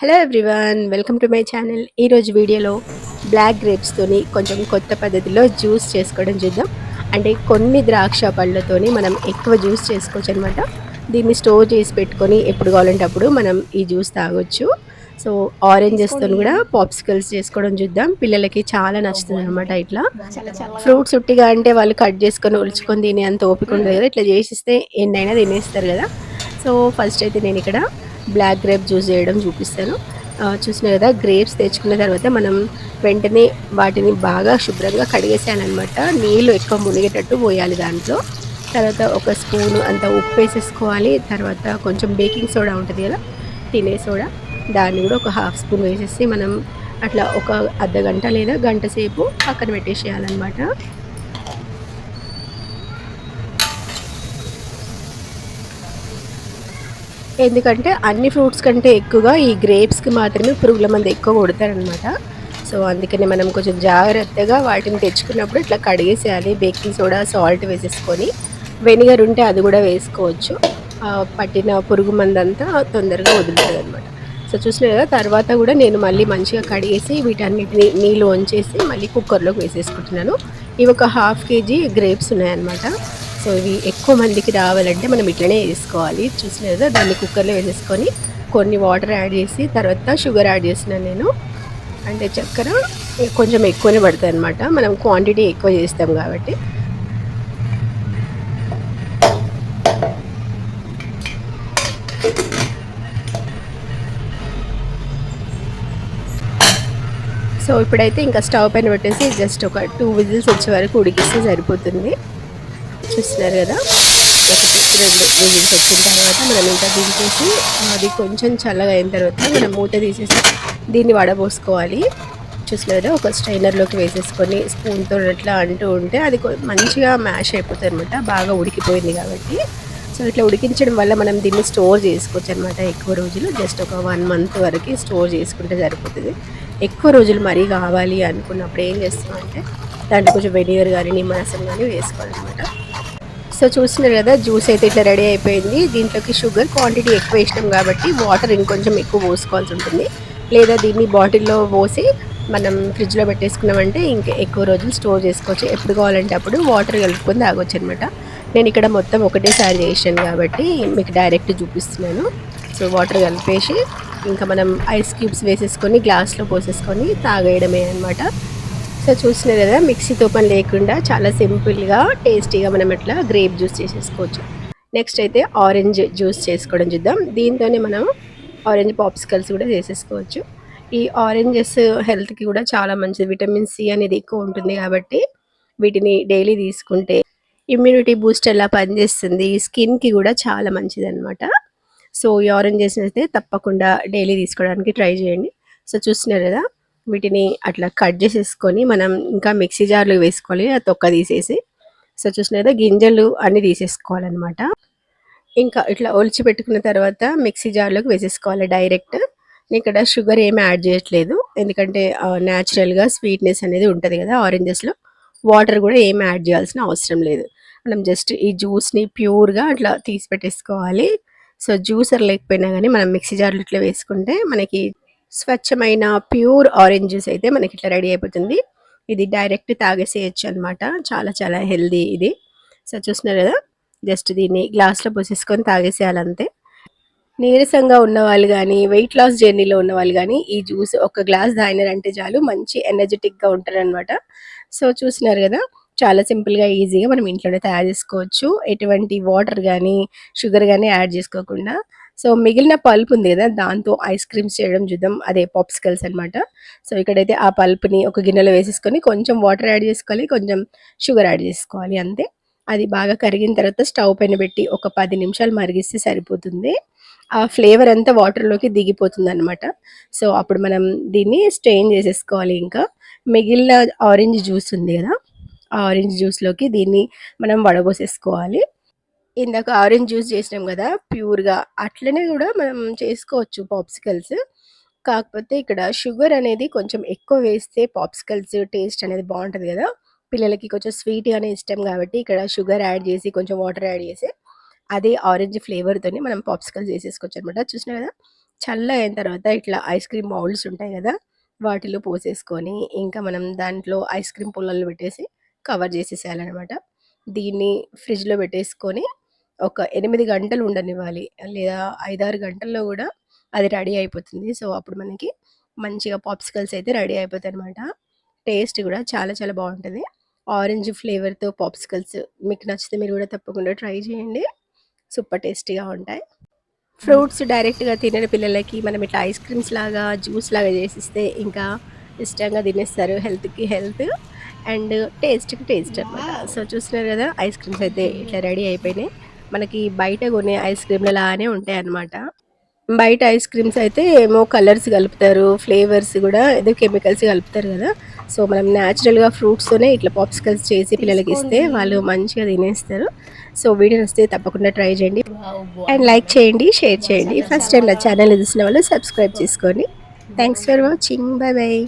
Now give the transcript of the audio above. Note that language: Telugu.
Hello everyone welcome to my channel ఈరోజు వీడియోలో బ్లాక్ గ్రేప్స్తోని కొంచెం కొత్త పద్ధతిలో జ్యూస్ చేసుకోవడం చూద్దాం. అంటే కొన్ని ద్రాక్ష పళ్ళతోని మనం ఎక్కువ జ్యూస్ చేసుకోవచ్చు అనమాట దీన్ని స్టోర్ చేసి పెట్టుకొని ఎప్పుడు కావాలంటే అప్పుడు మనం ఈ జ్యూస్ తాగొచ్చు. సో ఆరెంజెస్తో కూడా పాప్సికల్స్ చేసుకోవడం చూద్దాం. పిల్లలకి చాలా నచ్చుతుంది అనమాట ఇట్లా. ఫ్రూట్స్ ఉట్టిగా అంటే వాళ్ళు కట్ చేసుకొని ఉల్చుకొని తినే అంత ఓపిక ఉండదు కదా. ఇట్లా చేసిస్తే ఎన్నైనా తినేస్తారు కదా. సో ఫస్ట్ అయితే నేను ఇక్కడ బ్లాక్ గ్రేప్ జ్యూస్ చేయడం చూపిస్తాను. చూసిన కదా గ్రేప్స్ తెచ్చుకున్న తర్వాత మనం వెంటనే వాటిని బాగా శుభ్రంగా కడిగేసేయాలన్నమాట. నీళ్ళు ఎక్కువ మునిగేటట్టు పోయాలి దాంట్లో. తర్వాత ఒక స్పూన్ అంత ఉప్పు వేసేసుకోవాలి. తర్వాత కొంచెం బేకింగ్ సోడా ఉంటుంది కదా తినే సోడా. దాన్ని కూడా ఒక హాఫ్ స్పూన్ వేసేసి మనం అట్లా ఒక అర్ధ గంట లేదా గంట సేపు పక్కన పెట్టేసేయాలన్నమాట. ఎందుకంటే అన్ని ఫ్రూట్స్ కంటే ఎక్కువగా ఈ గ్రేప్స్కి మాత్రమే పురుగుల మంది ఎక్కువ కొడతారనమాట సో అందుకని మనం కొంచెం జాగ్రత్తగా వాటిని తెచ్చుకున్నప్పుడు ఇట్లా కడిగేసేయాలి. బేకింగ్ సోడా సాల్ట్ వేసేసుకొని వెనిగర్ ఉంటే అది కూడా వేసుకోవచ్చు. పట్టిన పురుగు మందంతా తొందరగా వదులుతుంది అనమాట సో చూసిన కదా తర్వాత కూడా నేను మళ్ళీ మంచిగా కడిగేసి వీటన్నిటిని నీళ్ళు వంచేసి మళ్ళీ కుక్కర్లోకి వేసేసుకుంటున్నాను. ఇవి ఒక హాఫ్ కేజీ గ్రేప్స్ ఉన్నాయన్నమాట. సో ఇవి ఎక్కువ మందికి రావాలంటే మనం ఇట్లనే వేసుకోవాలి. చూసిన కదా దాన్ని కుక్కర్లో వేసేసుకొని కొన్ని వాటర్ యాడ్ చేసి తర్వాత షుగర్ యాడ్ చేసినాను నేను. అంటే చక్కెర కొంచెం ఎక్కువనే పడుతుంది అనమాట మనం క్వాంటిటీ ఎక్కువ చేస్తాం కాబట్టి. సో ఇప్పుడైతే ఇంకా స్టవ్ పైన పెట్టేసి జస్ట్ ఒక టూ విజిల్స్ వచ్చే వరకు ఉడికిస్తే సరిపోతుంది. చూస్తున్నారు కదా. విజిల్స్ వచ్చిన తర్వాత మనం ఇంకా దించేసి అది కొంచెం చల్లగా అయిన తర్వాత మనం మూత తీసేసి దీన్ని వడబోసుకోవాలి. చూస్తున్నారు కదా ఒక స్ట్రైనర్లోకి వేసేసుకొని స్పూన్తో అట్లా అంటూ ఉంటే అది మంచిగా మ్యాష్ అయిపోతుంది అనమాట బాగా ఉడికిపోయింది కాబట్టి. సో ఇట్లా ఉడికించడం వల్ల మనం దీన్ని స్టోర్ చేసుకోవచ్చు అనమాట ఎక్కువ రోజులు. జస్ట్ ఒక వన్ మంత్ వరకు స్టోర్ చేసుకుంటే సరిపోతుంది. ఎక్కువ రోజులు మరీ కావాలి అనుకున్నప్పుడు ఏం చేస్తామంటే దాంట్లో కొంచెం వెనిగర్ కానీ నిమ్మరసం కానీ వేసుకోవాలన్నమాట. సో చూస్తున్నారు కదా జ్యూస్ అయితే ఇట్లా రెడీ అయిపోయింది. దీంట్లోకి షుగర్ క్వాంటిటీ ఎక్కువ ఇష్టం కాబట్టి వాటర్ ఇంకొంచెం ఎక్కువ పోసుకోవాల్సి ఉంటుంది. లేదా దీన్ని బాటిల్లో పోసి మనం ఫ్రిడ్జ్లో పెట్టేసుకున్నామంటే ఇంకా ఎక్కువ రోజులు స్టోర్ చేసుకోవచ్చు. ఎప్పుడు కావాలంటే అప్పుడు వాటర్ కలుపుకొని తాగొచ్చు అనమాట నేను ఇక్కడ మొత్తం ఒకటేసారి చేసాను కాబట్టి మీకు డైరెక్ట్ చూపిస్తున్నాను. సో వాటర్ కలిపేసి ఇంకా మనం ఐస్ క్యూబ్స్ వేసేసుకొని గ్లాస్లో పోసేసుకొని తాగేయడమే అనమాట సో చూస్తున్నారు కదా మిక్సీతో పని లేకుండా చాలా సింపుల్గా టేస్టీగా మనం ఇట్లా గ్రేప్ జ్యూస్ చేసేసుకోవచ్చు. నెక్స్ట్ అయితే ఆరెంజ్ జ్యూస్ చేసుకోవడం చూద్దాం. దీంతోనే మనం ఆరెంజ్ పాప్సికల్స్ కూడా చేసేసుకోవచ్చు. ఈ ఆరెంజెస్ హెల్త్కి కూడా చాలా మంచిది. విటమిన్ సి అనేది ఎక్కువ ఉంటుంది కాబట్టి వీటిని డైలీ తీసుకుంటే ఇమ్యూనిటీ బూస్టర్ లా పనిచేస్తుంది స్కిన్కి కూడా చాలా మంచిది అనమాట సో ఈ ఆరెంజెస్ అయితే తప్పకుండా డైలీ తీసుకోవడానికి ట్రై చేయండి. సో చూస్తున్నారు కదా వీటిని అట్లా కట్ చేసేసుకొని మనం ఇంకా మిక్సీ జార్లో వేసుకోవాలి ఆ తొక్క తీసేసి. సో చూసిన గింజలు అన్నీ తీసేసుకోవాలన్నమాట. ఇంకా ఇట్లా ఒలిచి పెట్టుకున్న తర్వాత మిక్సీ జార్లోకి వేసేసుకోవాలి డైరెక్ట్. నేను ఇక్కడ షుగర్ ఏమి యాడ్ చేయట్లేదు. ఎందుకంటే న్యాచురల్గా స్వీట్నెస్ అనేది ఉంటుంది కదా ఆరెంజెస్లో. వాటర్ కూడా ఏమి యాడ్ చేయాల్సిన అవసరం లేదు. మనం జస్ట్ ఈ జ్యూస్ని ప్యూర్గా అట్లా తీసి పెట్టేసుకోవాలి. సో జ్యూసర్ లేకపోయినా కానీ మనం మిక్సీ జార్లు ఇట్లా వేసుకుంటే మనకి స్వచ్ఛమైన ప్యూర్ ఆరెంజ్ జ్యూస్ అయితే మనకి ఇట్లా రెడీ అయిపోతుంది. ఇది డైరెక్ట్ తాగేసేయచ్చు అనమాట చాలా చాలా హెల్దీ ఇది. సో చూస్తున్నారు కదా? జస్ట్ దీన్ని గ్లాస్లో పోసేసుకొని తాగేసేయాలి అంతే నీరసంగా ఉన్న వాళ్ళు కానీ వెయిట్ లాస్ జర్నీలో ఉన్న వాళ్ళు కానీ ఈ జ్యూస్ ఒక గ్లాస్ తాగినారంటే చాలు మంచి ఎనర్జెటిక్గా ఉంటారు అనమాట సో చూసినారు కదా? చాలా సింపుల్గా ఈజీగా మనం ఇంట్లోనే తయారు చేసుకోవచ్చు. ఎటువంటి వాటర్ కానీ షుగర్ కానీ యాడ్ చేసుకోకుండా సో మిగిలిన పల్ప్ ఉంది కదా దాంతో ఐస్ క్రీమ్స్ చేయడం చూద్దాం అదే పాప్సికల్స్ అనమాట సో ఇక్కడైతే ఆ పల్ప్ని ఒక గిన్నెలో వేసేసుకొని కొంచెం వాటర్ యాడ్ చేసుకోవాలి కొంచెం షుగర్ యాడ్ చేసుకోవాలి అంతే. అది బాగా కరిగిన తర్వాత స్టవ్ పైన పెట్టి ఒక పది నిమిషాలు మరిగిస్తే సరిపోతుంది. ఆ ఫ్లేవర్ అంతా వాటర్లోకి దిగిపోతుంది అనమాట సో అప్పుడు మనం దీన్ని స్ట్రెయిన్ చేసేసుకోవాలి ఇంకా. మిగిలిన ఆరెంజ్ జ్యూస్ ఉంది కదా ఆ ఆరెంజ్ జ్యూస్లోకి దీన్ని మనం వడబోసేసుకోవాలి. ఇందాక ఆరెంజ్ జ్యూస్ చేసినాం కదా ప్యూర్గా అట్లనే కూడా మనం చేసుకోవచ్చు పాప్సికల్స్ కాకపోతే ఇక్కడ షుగర్ అనేది కొంచెం ఎక్కువ వేస్తే పాప్సికల్స్ టేస్ట్ అనేది బాగుంటుంది కదా. పిల్లలకి కొంచెం స్వీట్గానే ఇష్టం కాబట్టి ఇక్కడ షుగర్ యాడ్ చేసి కొంచెం వాటర్ యాడ్ చేసి అదే ఆరెంజ్ ఫ్లేవర్తోని మనం పాప్సికల్స్ చేసేసుకోవచ్చు అనమాట చూసినా కదా చల్ల అయిన తర్వాత ఇట్లా ఐస్ క్రీమ్ మౌల్డ్స్ ఉంటాయి కదా వాటిలో పోసేసుకొని ఇంకా మనం దాంట్లో ఐస్ క్రీమ్ పుల్లలు పెట్టేసి కవర్ చేసేసేయాలన్నమాట. దీన్ని ఫ్రిడ్జ్లో పెట్టేసుకొని ఒక ఎనిమిది గంటలు ఉండనివ్వాలి. లేదా ఐదారు గంటల్లో కూడా అది రెడీ అయిపోతుంది. సో అప్పుడు మనకి మంచిగా పాప్సికల్స్ అయితే రెడీ అయిపోతాయి అనమాట టేస్ట్ కూడా చాలా చాలా బాగుంటుంది. ఆరెంజ్ ఫ్లేవర్తో పాప్సికల్స్ మీకు నచ్చితే మీరు కూడా తప్పకుండా ట్రై చేయండి. సూపర్ టేస్టీగా ఉంటాయి. ఫ్రూట్స్ డైరెక్ట్గా తినని పిల్లలకి మనం ఇట్లా ఐస్ క్రీమ్స్ లాగా జ్యూస్ లాగా చేసిస్తే ఇంకా ఇష్టంగా తినేస్తారు హెల్త్కి హెల్త్ అండ్ టేస్ట్కి టేస్ట్ అనమాట సో చూస్తున్నారు కదా ఐస్ క్రీమ్స్ అయితే ఇట్లా రెడీ అయిపోయినాయి. మనకి బయట కొనే ఐస్ క్రీమ్లు లానే ఉంటాయి అన్నమాట బయట ఐస్ క్రీమ్స్ అయితే ఏమో కలర్స్ కలుపుతారు ఫ్లేవర్స్ కూడా ఏదో కెమికల్స్ కలుపుతారు కదా. సో మనం న్యాచురల్గా ఫ్రూట్స్తోనే ఇట్లా పాప్సికల్స్ చేసి పిల్లలకి ఇస్తే వాళ్ళు మంచిగా తినేస్తారు. సో వీడియో వస్తే తప్పకుండా ట్రై చేయండి. అండ్ లైక్ చేయండి షేర్ చేయండి. ఫస్ట్ టైం నా ఛానల్ చూసిన వాళ్ళు సబ్స్క్రైబ్ చేసుకోండి. Thanks for watching. Bye bye